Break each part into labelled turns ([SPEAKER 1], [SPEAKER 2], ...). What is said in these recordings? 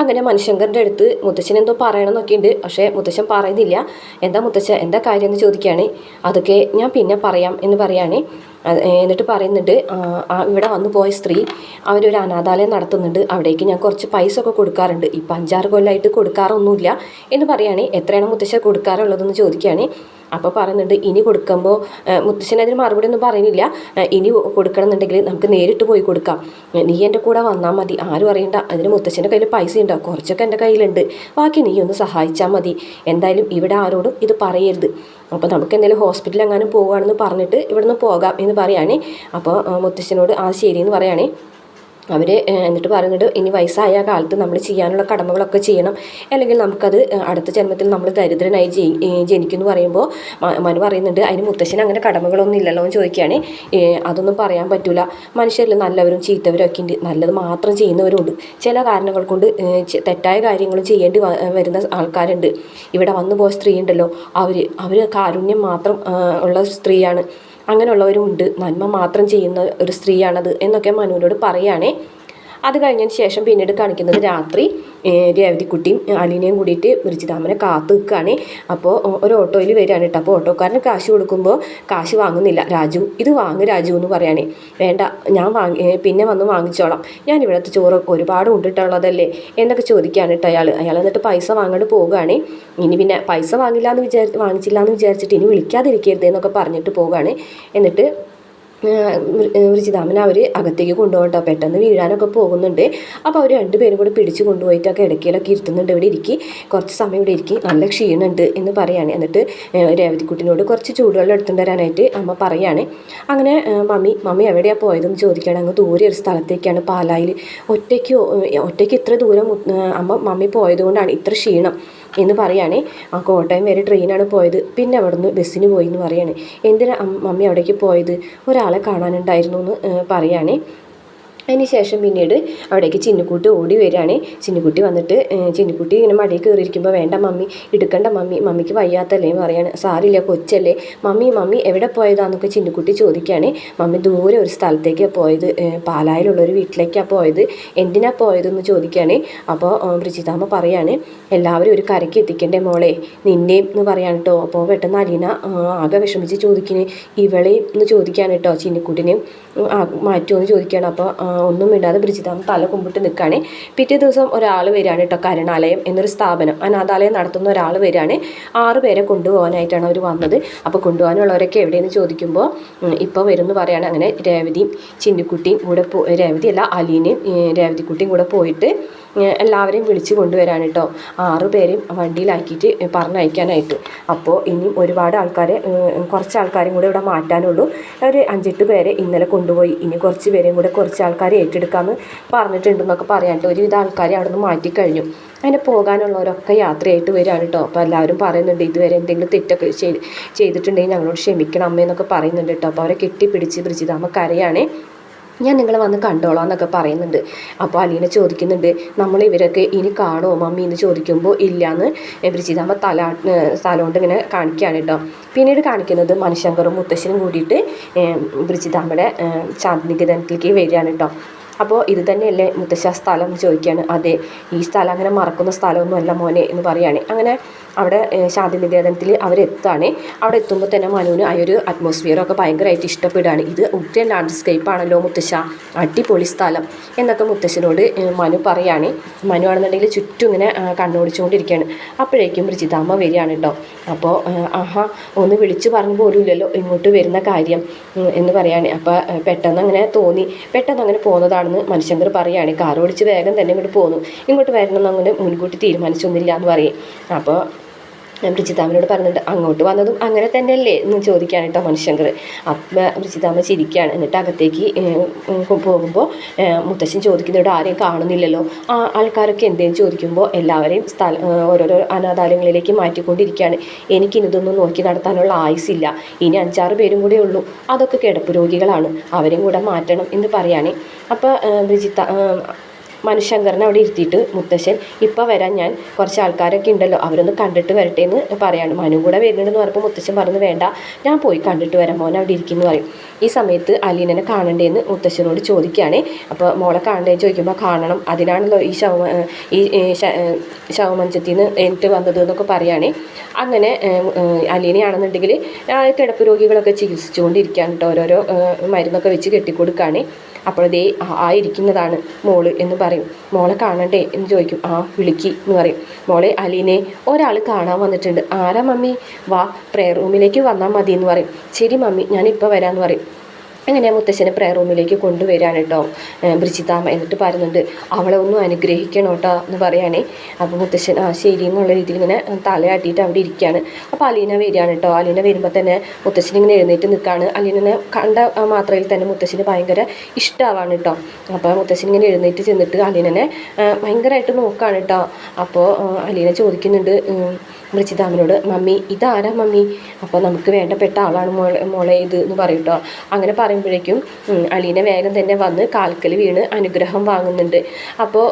[SPEAKER 1] അങ്ങനെ മനുഷ്യങ്കറിന്റെ അടുത്ത് മുത്തശ്ശൻ എന്തോ പറയണം ഉണ്ട്. പക്ഷേ മുത്തശ്ശൻ പറയുന്നില്ല. എന്താ മുത്തശ്ശ എന്താ കാര്യം എന്ന് ചോദിക്കുകയാണ്. അതൊക്കെ ഞാൻ പിന്നെ പറയാം എന്ന് പറയുകയാണ് എന്നിട്ട് പറയുന്നുണ്ട് ഇവിടെ വന്നു പോയ സ്ത്രീ അവരൊരു അനാഥാലയം നടത്തുന്നുണ്ട്. അവിടേക്ക് ഞാൻ കുറച്ച് പൈസ ഒക്കെ കൊടുക്കാറുണ്ട്. ഇപ്പം അഞ്ചാറ് കൊല്ലമായിട്ട് കൊടുക്കാറൊന്നുമില്ല എന്ന് പറയുകയാണ് എത്രയാണ് മുത്തശ്ശ കൊടുക്കാറുള്ളതെന്ന് ചോദിക്കുകയാണ്. അപ്പോൾ പറയുന്നുണ്ട് ഇനി കൊടുക്കുമ്പോൾ മുത്തശ്ശൻ അതിന് മറുപടി ഒന്നും പറയുന്നില്ല. ഇനി ഇനി കൊടുക്കണമെന്നുണ്ടെങ്കിൽ നമുക്ക് നേരിട്ട് പോയി കൊടുക്കാം. നീ എന്റെ കൂടെ വന്നാൽ മതി. ആരും അറിയണ്ട. അതിന് മുത്തശ്ശന്റെ കയ്യിൽ പൈസ ഉണ്ടോ കുറച്ചൊക്കെ എന്റെ കയ്യിലുണ്ട്. ബാക്കി നീ ഒന്ന് സഹായിച്ചാൽ മതി. എന്തായാലും ഇവിടെ ആരോടും ഇത് പറയരുത്. അപ്പോൾ നമുക്ക് എന്തെങ്കിലും ഹോസ്പിറ്റലിൽ എങ്ങാനും പോകുകയാണെന്ന് പറഞ്ഞിട്ട് ഇവിടുന്ന് പോകാം എന്ന് പറയുകയാണ് അപ്പോൾ മുത്തശ്ശനോട് ആ ശരി എന്ന് പറയുകയാണേ അവർ എന്നിട്ട് പറയുന്നുണ്ട് ഇനി വയസ്സായ കാലത്ത് നമ്മൾ ചെയ്യാനുള്ള കടമകളൊക്കെ ചെയ്യണം. അല്ലെങ്കിൽ നമുക്കത് അടുത്ത ജന്മത്തിൽ നമ്മൾ ദരിദ്രനായി ജനിക്കുന്നു പറയുമ്പോൾ മനു പറയുന്നുണ്ട് അതിന് മുത്തശ്ശന് അങ്ങനെ കടമകളൊന്നും ഇല്ലല്ലോ എന്ന് ചോദിക്കുകയാണ്. അതൊന്നും പറയാൻ പറ്റില്ല മനുഷ്യരിൽ നല്ലവരും ചീത്തവരും ഒക്കെ ഉണ്ട് നല്ലത് മാത്രം ചെയ്യുന്നവരുണ്ട്. ചില കാരണങ്ങൾ കൊണ്ട് തെറ്റായ കാര്യങ്ങളും ചെയ്യേണ്ടി വരുന്ന ആൾക്കാരുണ്ട്. ഇവിടെ വന്നു പോയ സ്ത്രീ ഉണ്ടല്ലോ. അവർ അവർ കാരുണ്യം മാത്രം ഉള്ള സ്ത്രീയാണ്. അങ്ങനെയുള്ളവരും ഉണ്ട് നന്മ മാത്രം ചെയ്യുന്ന ഒരു സ്ത്രീയാണത് എന്നൊക്കെ മനുവിനോട് പറയുകയാണേ. അത് കഴിഞ്ഞതിന് ശേഷം പിന്നീട് കാണിക്കുന്നത് രാത്രി രേവതിക്കുട്ടിയും അലീനയും കൂടിയിട്ട് മൃജിതാമനെ കാത്തു നിൽക്കുകയാണ്. അപ്പോൾ ഒരു ഓട്ടോയിൽ വരികയാണ് കേട്ടോ. അപ്പോൾ ഓട്ടോക്കാരന് കാശ് കൊടുക്കുമ്പോൾ കാശ് വാങ്ങുന്നില്ല. രാജു ഇത് വാങ്ങ് രാജു എന്ന് പറയുകയാണ് വേണ്ട ഞാൻ വാങ്ങി പിന്നെ വന്ന് വാങ്ങിച്ചോളാം. ഞാൻ ഇവിടുത്തെ ചോറ് ഒരുപാട് ഉണ്ടിട്ടുള്ളതല്ലേ എന്നൊക്കെ ചോദിക്കുകയാണ് കേട്ടോ അയാൾ അയാൾ എന്നിട്ട് പൈസ വാങ്ങാണ്ട് പോവുകയാണ്. ഇനി പിന്നെ പൈസ വാങ്ങില്ല എന്ന് വിചാരി വാങ്ങിച്ചില്ല എന്ന് വിചാരിച്ചിട്ട് ഇനി വിളിക്കാതിരിക്കരുത് എന്നൊക്കെ പറഞ്ഞിട്ട് പോവുകയാണ്. എന്നിട്ട് ഋചിതാമനെ അവർ അകത്തേക്ക് കൊണ്ടുപോകട്ടോ. പെട്ടെന്ന് വീഴാനൊക്കെ പോകുന്നുണ്ട്. അപ്പോൾ അവർ രണ്ടുപേരും കൂടി പിടിച്ച് കൊണ്ടുപോയിട്ടൊക്കെ ഇടയ്ക്കിലൊക്കെ ഇരുത്തുന്നുണ്ട്. ഇവിടെ ഇരിക്കി. കുറച്ച് സമയം ഇവിടെ ഇരിക്കി. നല്ല ക്ഷീണമുണ്ട് എന്ന് പറയാണ്. എന്നിട്ട് രേവതിക്കുട്ടിനോട് കുറച്ച് ചൂടുവെള്ളം എടുത്തുകൊണ്ട് അമ്മ പറയാണ്. അങ്ങനെ മമ്മി മമ്മി എവിടെയാണ് പോയതെന്ന് ചോദിക്കുകയാണ്. അങ്ങ് ദൂരെ ഒരു സ്ഥലത്തേക്കാണ് പാലായിൽ. ഒറ്റയ്ക്ക് ഒറ്റയ്ക്ക് ഇത്ര ദൂരം അമ്മ മമ്മി പോയതുകൊണ്ടാണ് ഇത്ര ക്ഷീണം. എന്ന് പറയുകയാണേ ആ കോട്ടയം വരെ ട്രെയിനാണ് പോയത്. പിന്നെ അവിടുന്ന് ബസ്സിന് പോയി എന്ന് പറയുകയാണ് എന്തിനാ മമ്മി അവിടേക്ക് പോയത്? ഒരാളെ കാണാനുണ്ടായിരുന്നു എന്ന് പറയുകയാണെ അതിന് ശേഷം പിന്നീട് അവിടേക്ക് ചിന്നുക്കുട്ടി ഓടി വരികയാണ്. ചിന്നുക്കുട്ടി വന്നിട്ട് ചിന്നുക്കുട്ടി ഇങ്ങനെ മടിയിൽ കയറിയിരിക്കുമ്പോൾ വേണ്ട മമ്മി എടുക്കണ്ട മമ്മി മമ്മിക്ക് വയ്യാത്തല്ലേ പറയാണ്. സാരില്ല കൊച്ചല്ലേ? മമ്മി മമ്മി എവിടെ പോയതാന്നൊക്കെ ചിന്നുക്കുട്ടി ചോദിക്കുകയാണ്. മമ്മി ദൂരെ ഒരു സ്ഥലത്തേക്കാണ് പോയത് പാലായിലുള്ള ഒരു വീട്ടിലേക്കാണ് പോയത്. എന്തിനാണ് പോയതെന്ന് ചോദിക്കുകയാണ്. അപ്പോൾ ബ്രിജിതാമ്മ പറയാണ് എല്ലാവരും ഒരു കരയ്ക്ക് എത്തിക്കണ്ടേ മോളെ? നിന്നെയും എന്ന് പറയാൻ കേട്ടോ അപ്പോൾ പെട്ടെന്ന് അലീന ആകെ വിഷമിച്ച് ചോദിക്കണേ. ഇവളെയും എന്ന് ചോദിക്കാൻ കേട്ടോ ചിന്നിക്കുട്ടിനെയും മാറ്റുമെന്ന് ചോദിക്കുകയാണ്. അപ്പോൾ ഒന്നും ഇടാതെ ബ്രിജിതാമ്മ തല കുമ്പിട്ട് നിൽക്കുകയാണ് പിറ്റേ ദിവസം ഒരാൾ വരികയാണ് കേട്ടോ കരുണാലയം എന്നൊരു സ്ഥാപനം. അനാഥാലയം നടത്തുന്ന ഒരാൾ വരികയാണ്. ആറ് പേരെ കൊണ്ടുപോകാനായിട്ടാണ് അവർ വന്നത്. അപ്പോൾ കൊണ്ടുപോകാനുള്ളവരൊക്കെ എവിടെയെന്ന് ചോദിക്കുമ്പോൾ ഇപ്പോൾ വരുമെന്ന് പറയുകയാണ് അങ്ങനെ രേവതിയും ചിന്നിക്കുട്ടിയും കൂടെ പോ രേവതി അല്ല അലീനയും രേവതിക്കുട്ടിയും കൂടെ പോയിട്ട് എല്ലാവരെയും വിളിച്ച് കൊണ്ടുവരാൻ കേട്ടോ ആറ് പേരെയും വണ്ടിയിലാക്കിയിട്ട് പറഞ്ഞയക്കാനായിട്ട്. അപ്പോൾ ഇനിയും ഒരുപാട് ആൾക്കാരെ കുറച്ച് ആൾക്കാരും കൂടെ ഇവിടെ മാറ്റാനുള്ളൂ. ഒരു അഞ്ചെട്ട് പേരെ ഇന്നലെ കൊണ്ടുപോയി. ഇനി കുറച്ച് പേരെയും കൂടെ കുറച്ച് ആൾക്കാരെ ഏറ്റെടുക്കാമെന്ന് പറഞ്ഞിട്ടുണ്ടെന്നൊക്കെ പറയാണ്ട് ഒരുവിധ ആൾക്കാരെ അവിടെ നിന്ന് മാറ്റിക്കഴിഞ്ഞു. അങ്ങനെ പോകാനുള്ളവരൊക്കെ യാത്രയായിട്ട് വരികയാണ് കേട്ടോ അപ്പോൾ എല്ലാവരും പറയുന്നുണ്ട് ഇതുവരെ എന്തെങ്കിലും തെറ്റൊക്കെ ചെയ്ത് ചെയ്തിട്ടുണ്ടെങ്കിൽ ഞങ്ങളോട് ക്ഷമിക്കണം അമ്മയെന്നൊക്കെ പറയുന്നുണ്ട് കേട്ടോ അപ്പോൾ അവരെ കെട്ടിപ്പിടിച്ച് ബ്രിജിതാമ്മ കരയാണ്. ഞാൻ നിങ്ങളെ വന്ന് കണ്ടോളാം എന്നൊക്കെ പറയുന്നുണ്ട്. അപ്പോൾ അലീന ചോദിക്കുന്നുണ്ട് നമ്മൾ ഇവരൊക്കെ ഇനി കാണുമോ മമ്മി? എന്ന് ചോദിക്കുമ്പോൾ ഇല്ലയെന്ന് ബ്രിജിതാമ്മ തല സ്ഥലമുണ്ട് ഇങ്ങനെ കാണിക്കുകയാണ് കേട്ടോ പിന്നീട് കാണിക്കുന്നത് മനുഷ്യങ്കറും മുത്തശ്ശനും കൂടിയിട്ട് ബ്രിജിതാമ്മയുടെ ശാന്തിനികേതനത്തിലേക്ക് വരികയാണ് കേട്ടോ അപ്പോൾ ഇത് തന്നെയല്ലേ മുത്തശ്ശ സ്ഥലം ചോദിക്കുകയാണ്. അതെ ഈ സ്ഥലം അങ്ങനെ മറക്കുന്ന സ്ഥലമൊന്നുമല്ല മോനെ എന്ന് പറയുകയാണ്. അങ്ങനെ അവിടെ ശാന്തി ശാന്തിനികേതനത്തിൽ അവരെത്താണ്. അവിടെ എത്തുമ്പോൾ തന്നെ മനുവിന് ആ ഒരു അറ്റ്മോസ്ഫിയറൊക്കെ ഭയങ്കരമായിട്ട് ഇഷ്ടപ്പെടുകയാണ്. ഇത് ഉഗ്രൻ ലാൻഡ്സ്കേപ്പ് ആണല്ലോ മുത്തശ്ശ അടിപൊളി സ്ഥലം എന്നൊക്കെ മുത്തശ്ശനോട് മനു പറയുകയാണ് മനു ആണെന്നുണ്ടെങ്കിൽ ചുറ്റും ഇങ്ങനെ കണ്ണോടിച്ചുകൊണ്ടിരിക്കുകയാണ്. അപ്പോഴേക്കും രുചിതാമ്മ വരികയാണ് കേട്ടോ. അപ്പോൾ ആഹാ ഒന്ന് വിളിച്ചു പറഞ്ഞു പോലുമില്ലല്ലോ ഇങ്ങോട്ട് വരുന്ന കാര്യം എന്ന് പറയുകയാണ് അപ്പോൾ പെട്ടെന്ന് അങ്ങനെ തോന്നി. പെട്ടെന്ന് അങ്ങനെ പോകുന്നതാണെന്ന് മനുഷ്യന്തർ പറയുകയാണ്. കാർ ഓടിച്ച് വേഗം തന്നെ ഇങ്ങോട്ട് പോന്നു. ഇങ്ങോട്ട് വരണമെന്ന് അങ്ങനെ മുൻകൂട്ടി തീരുമാനിച്ചൊന്നുമില്ല എന്ന് പറയും. അപ്പോൾ ബ്രിജിതാമ്മനോട് പറഞ്ഞിട്ട് അങ്ങോട്ട് വന്നതും അങ്ങനെ തന്നെയല്ലേ എന്ന് ചോദിക്കുകയാണ് കേട്ടോ മനുഷ്യങ്കർ അപ്പം ബ്രിജിതാമ്മ ചിരിക്കുകയാണ്. എന്നിട്ട് അകത്തേക്ക് പോകുമ്പോൾ മുത്തശ്ശൻ ചോദിക്കുന്നതോട് ആരെയും കാണുന്നില്ലല്ലോ? ആ ആൾക്കാരൊക്കെ എന്തെങ്കിലും ചോദിക്കുമ്പോൾ എല്ലാവരെയും സ്ഥല ഓരോരോ അനാഥാലയങ്ങളിലേക്ക് മാറ്റിക്കൊണ്ടിരിക്കുകയാണ്. എനിക്കിനി ഇതൊന്നും നോക്കി നടത്താനുള്ള ആയുസില്ല ഇനി അഞ്ചാറ് പേരും കൂടെ ഉള്ളൂ. അതൊക്കെ കിടപ്പ് രോഗികളാണ്. അവരെയും കൂടെ മാറ്റണം എന്ന് പറയുകയാണ് അപ്പോൾ ബ്രിജിത്ത ഏഹ്, മനുശങ്കരനെ അവിടെ ഇരുത്തിയിട്ട് മുത്തശ്ശൻ ഇപ്പോൾ വരാൻ ഞാൻ. കുറച്ച് ആൾക്കാരൊക്കെ ഉണ്ടല്ലോ അവരൊന്ന് കണ്ടിട്ട് വരട്ടെ എന്ന് പറയാണ്. മനു കൂടെ വരുന്നുണ്ടെന്ന് പറഞ്ഞപ്പോൾ മുത്തശ്ശൻ പറഞ്ഞു വേണ്ട ഞാൻ പോയി കണ്ടിട്ട് വരാം. മോൻ അവിടെ ഇരിക്കുന്നു പറയും. ഈ സമയത്ത് അലീനനെ കാണണ്ടേന്ന് മുത്തശ്ശനോട് ചോദിക്കുകയാണ്. അപ്പോൾ മോളെ കാണണ്ടേന്ന് ചോദിക്കുമ്പോൾ കാണണം. അതിനാണല്ലോ ഈ ശവ ഈ ശവമഞ്ചത്തിൽ നിന്ന് എനിക്ക് വന്നത് എന്നൊക്കെ പറയുകയാണ് അങ്ങനെ അലീനയാണെന്നുണ്ടെങ്കിൽ കിടപ്പ് രോഗികളൊക്കെ ചികിത്സിച്ചുകൊണ്ടിരിക്കുകയാണ് കേട്ടോ. ഓരോരോ മരുന്നൊക്കെ വെച്ച് കെട്ടിക്കൊടുക്കുകയാണ്. അപ്പോൾ ദേ ആയിരിക്കുന്നതാണ് മോൾ എന്ന് പറയും മോളെ കാണണ്ടേ? എന്ന് ചോദിക്കും. ആ വിളിക്കി എന്ന് പറയും. മോളെ അലീനെ ഒരാൾ കാണാൻ വന്നിട്ടുണ്ട്. ആരാ മമ്മി? വാ പ്രെയർ റൂമിലേക്ക് വന്നാൽ മതി എന്ന് പറയും. ശരി മമ്മി ഞാനിപ്പോൾ വരാമെന്ന് പറയും. അങ്ങനെ മുത്തശ്ശനെ പ്രയർ റൂമിലേക്ക് കൊണ്ടുവരികയാണ് കേട്ടോ ബ്രിജിതാമ്മ എന്നിട്ട് പറയുന്നുണ്ട്. അവളെ ഒന്നും അനുഗ്രഹിക്കണം കേട്ടോ എന്ന് പറയുകയാണേ അപ്പോൾ മുത്തശ്ശൻ ആ ശരി എന്നുള്ള രീതിയിൽ ഇങ്ങനെ തലയാട്ടിയിട്ട് അവിടെ ഇരിക്കുകയാണ് അപ്പോൾ അലീന വരികയാണ് കേട്ടോ അലീന വരുമ്പോൾ തന്നെ മുത്തശ്ശൻ ഇങ്ങനെ എഴുന്നേറ്റ് നിൽക്കുകയാണ് അലീനെ കണ്ട മാത്രയിൽ തന്നെ മുത്തശ്ശന് ഭയങ്കര ഇഷ്ടമാവാണ് കേട്ടോ അപ്പോൾ മുത്തശ്ശൻ ഇങ്ങനെ എഴുന്നേറ്റ് ചെന്നിട്ട് അലീനനെ ആ, ഭയങ്കരമായിട്ട് നോക്കുകയാണ് കേട്ടോ അപ്പോൾ അലീന ചോദിക്കുന്നുണ്ട് ബ്രിജിതാമനോട് മമ്മി ഇതാരാ മമ്മി? അപ്പോൾ നമുക്ക് വേണ്ടപ്പെട്ട ആളാണ് മോളെ മോളെ ഇത് എന്ന് പറയും കേട്ടോ അങ്ങനെ പറയുമ്പോഴേക്കും അലീന വേഗം തന്നെ വന്ന് കാൽക്കൽ വീണ് അനുഗ്രഹം വാങ്ങുന്നുണ്ട്. അപ്പോൾ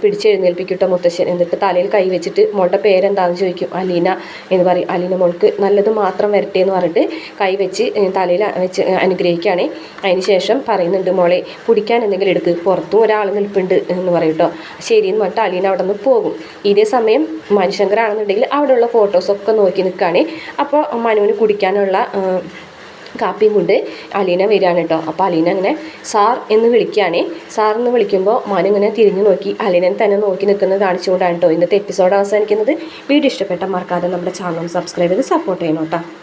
[SPEAKER 1] പിടിച്ചെഴുന്നേൽപ്പിക്കട്ടോ കേട്ടോ മുത്തശ്ശൻ. എന്നിട്ട് തലയിൽ കൈ വെച്ചിട്ട് മോളുടെ പേരെന്താണെന്ന് ചോദിക്കും. അലീന എന്ന് പറയും. അലീന മോൾക്ക് നല്ലത് മാത്രം വരട്ടെ എന്ന് പറഞ്ഞിട്ട് കൈ വെച്ച് തലയിൽ വെച്ച് അനുഗ്രഹിക്കുകയാണ്. അതിന് ശേഷം പറയുന്നുണ്ട് മോളെ കുടിക്കാൻ എന്തെങ്കിലും എടുക്ക്. പുറത്തും ഒരാൾ നിൽപ്പുണ്ട് എന്ന് പറയും കേട്ടോ. ശരി എന്ന് പറഞ്ഞിട്ട് അലീന അവിടെ നിന്ന് പോകും. ഇതേ സമയം മനുശങ്കറാണെന്നുണ്ടെങ്കിൽ അവിടെയുള്ള ഫോട്ടോസൊക്കെ നോക്കി നിൽക്കുകയാണ്. അപ്പോൾ മനുവിന് കുടിക്കാനുള്ള കാപ്പിയും കൊണ്ട് അലീന വരികയാണ് കേട്ടോ. അപ്പോൾ അലീന അങ്ങനെ സാർ എന്ന് വിളിക്കുകയാണേ. സാർ എന്ന് വിളിക്കുമ്പോൾ മോൻ ഇങ്ങനെ തിരിഞ്ഞു നോക്കി അലീനെ തന്നെ നോക്കി നിൽക്കുന്നത് കാണിച്ചുകൊണ്ടാണ് കേട്ടോ. ഇന്നത്തെ എപ്പിസോഡ് അവസാനിക്കുന്നത്. വീഡിയോ ഇഷ്ടപ്പെട്ട മറക്കാതെ നമ്മുടെ ചാനൽ സബ്സ്ക്രൈബ് ചെയ്ത് സപ്പോർട്ട് ചെയ്യണം കേട്ടോ.